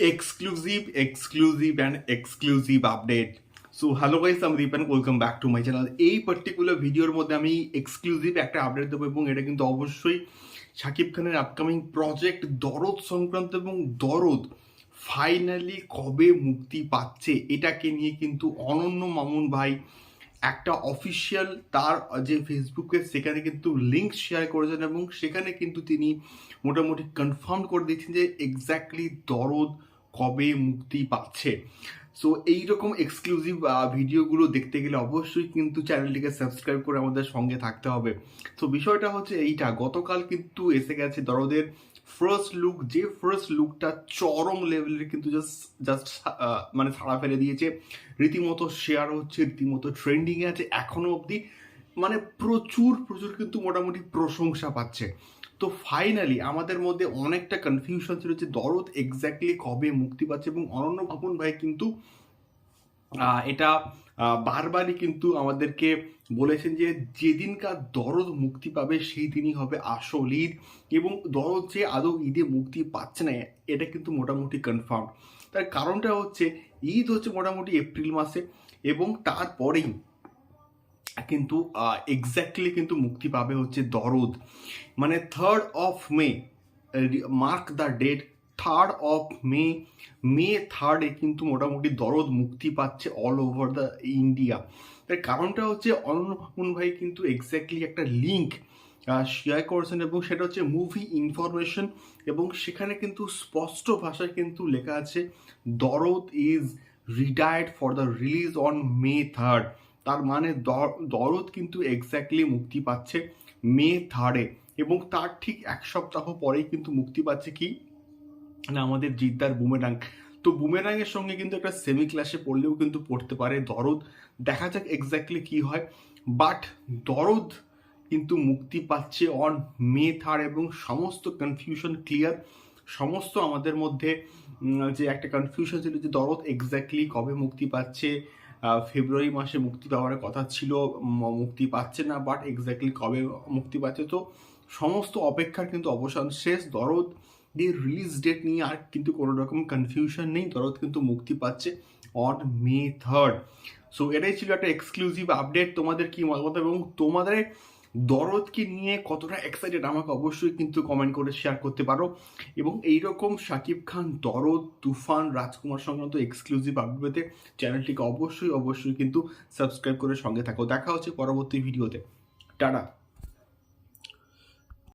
exclusive, exclusive, and exclusive update. So hello guys আমি and welcome back to my channel এই particular ভিডিওর মধ্যে আমি এক্সক্লুসিভ একটা আপডেট দেবো এবং এটা কিন্তু অবশ্যই শাকিব খানের আপকামিং প্রজেক্ট দরদ সংক্রান্ত এবং দরদ ফাইনালি কবে মুক্তি পাচ্ছে এটাকে নিয়ে কিন্তু অনন্য মামুন ভাই একটা অফিসিয়াল তার যে ফেসবুকে সেখানে কিন্তু লিঙ্ক শেয়ার করেছেন এবং সেখানে কিন্তু তিনি মোটামুটি কনফার্ম করে দিচ্ছেন যে এক্স্যাক্টলি দরদ কবে মুক্তি পাচ্ছে। সো এইরকম এক্সক্লুসিভ ভিডিওগুলো দেখতে গেলে অবশ্যই কিন্তু চ্যানেলটিকে সাবস্ক্রাইব করে আমাদের সঙ্গে থাকতে হবে। তো বিষয়টা হচ্ছে এইটা, গতকাল কিন্তু এসে গেছে দরদের ফার্স্ট লুক যে ফার্স্ট লুকটা চরম লেভেলের কিন্তু জাস্ট জাস্ট মানে ছাড়া ফেলে দিয়েছে। রীতিমতো শেয়ার হচ্ছে, রীতিমতো ট্রেন্ডিংয়ে আছে। এখনও অবধি মানে প্রচুর প্রচুর কিন্তু মোটামুটি প্রশংসা পাচ্ছে। তো ফাইনালি আমাদের মধ্যে অনেকটা কনফিউশন ছিল যে দরদ এক্স্যাক্টলি কবে মুক্তি পাচ্ছে এবং অনন্য ভাবন ভাই কিন্তু এটা বারবারই কিন্তু আমাদেরকে বলেছেন যে যেদিনকার দরদ মুক্তি পাবে সেই দিনই হবে আসল ঈদ এবং দরদ যে আদৌ ঈদে মুক্তি পাচ্ছে না, এটা কিন্তু মোটামুটি কনফার্ম তার কারণটা হচ্ছে, ঈদ হচ্ছে মোটামুটি এপ্রিল মাসে এবং তারপরেই কিন্তু এক্স্যাক্টলি কিন্তু মুক্তি পাবে হচ্ছে দরদ। মানে third of May mark the date third of May May থার্ডে কিন্তু মোটামুটি দরদ মুক্তি পাচ্ছে অল ওভার দ্য ইন্ডিয়া তার কারণটা হচ্ছে অনন্য ভাই কিন্তু এক্স্যাক্টলি একটা লিঙ্ক শেয়ার করেছেন এবং সেটা হচ্ছে মুভি ইনফরমেশন এবং সেখানে কিন্তু স্পষ্ট ভাষায় কিন্তু লেখা আছে, Dorod is retired for the release on May third তার মানে দরদ কিন্তু এক্স্যাক্টলি মুক্তি পাচ্ছে মে থার্ডে এবং তার ঠিক এক সপ্তাহ পরেই কিন্তু মুক্তি পাচ্ছে কি? না, আমাদের জিদ্দার বুমেরাং। তো বুমেরাংয়ের সঙ্গে কিন্তু একটা সেমি ক্লাসে পড়লেও কিন্তু পড়তে পারে দরদ। দেখা যাক এক্স্যাক্টলি কি হয়। বাট দরদ কিন্তু মুক্তি পাচ্ছে অন মে থার্ড এবং সমস্ত কনফিউশন ক্লিয়ার সমস্ত আমাদের মধ্যে যে একটা কনফিউশন ছিল যে দরদ এক্স্যাক্টলি কবে মুক্তি পাচ্ছে ফেব্রুয়ারি মাসে মুক্তি পাওয়ার কথা ছিল মুক্তি পাচ্ছে না বাট এক্স্যাক্টলি কবে মুক্তি পাচ্ছে। তো সমস্ত অপেক্ষার কিন্তু অবসান শেষ। দরদ দিয়ে রিলিজ ডেট নিয়ে আর কিন্তু কোনো রকম কনফিউশন নেই দরদ কিন্তু মুক্তি পাচ্ছে অন মে থার্ড সো এটাই ছিল একটা এক্সক্লুসিভ আপডেট তোমাদের কি মতামত এবং তোমাদের দরদকে নিয়ে কতটা এক্সাইটেড আমাকে অবশ্যই কিন্তু কমেন্ট করে শেয়ার করতে পারো। এবং এইরকম শাকিব খান, দরদ, তুফান, রাজকুমার সংক্রান্ত এক্সক্লুসিভ আপডেট চ্যানেলটিকে অবশ্যই অবশ্যই কিন্তু সাবস্ক্রাইব করে সঙ্গে থাকো। দেখা হচ্ছে পরবর্তী ভিডিওতে টাটা।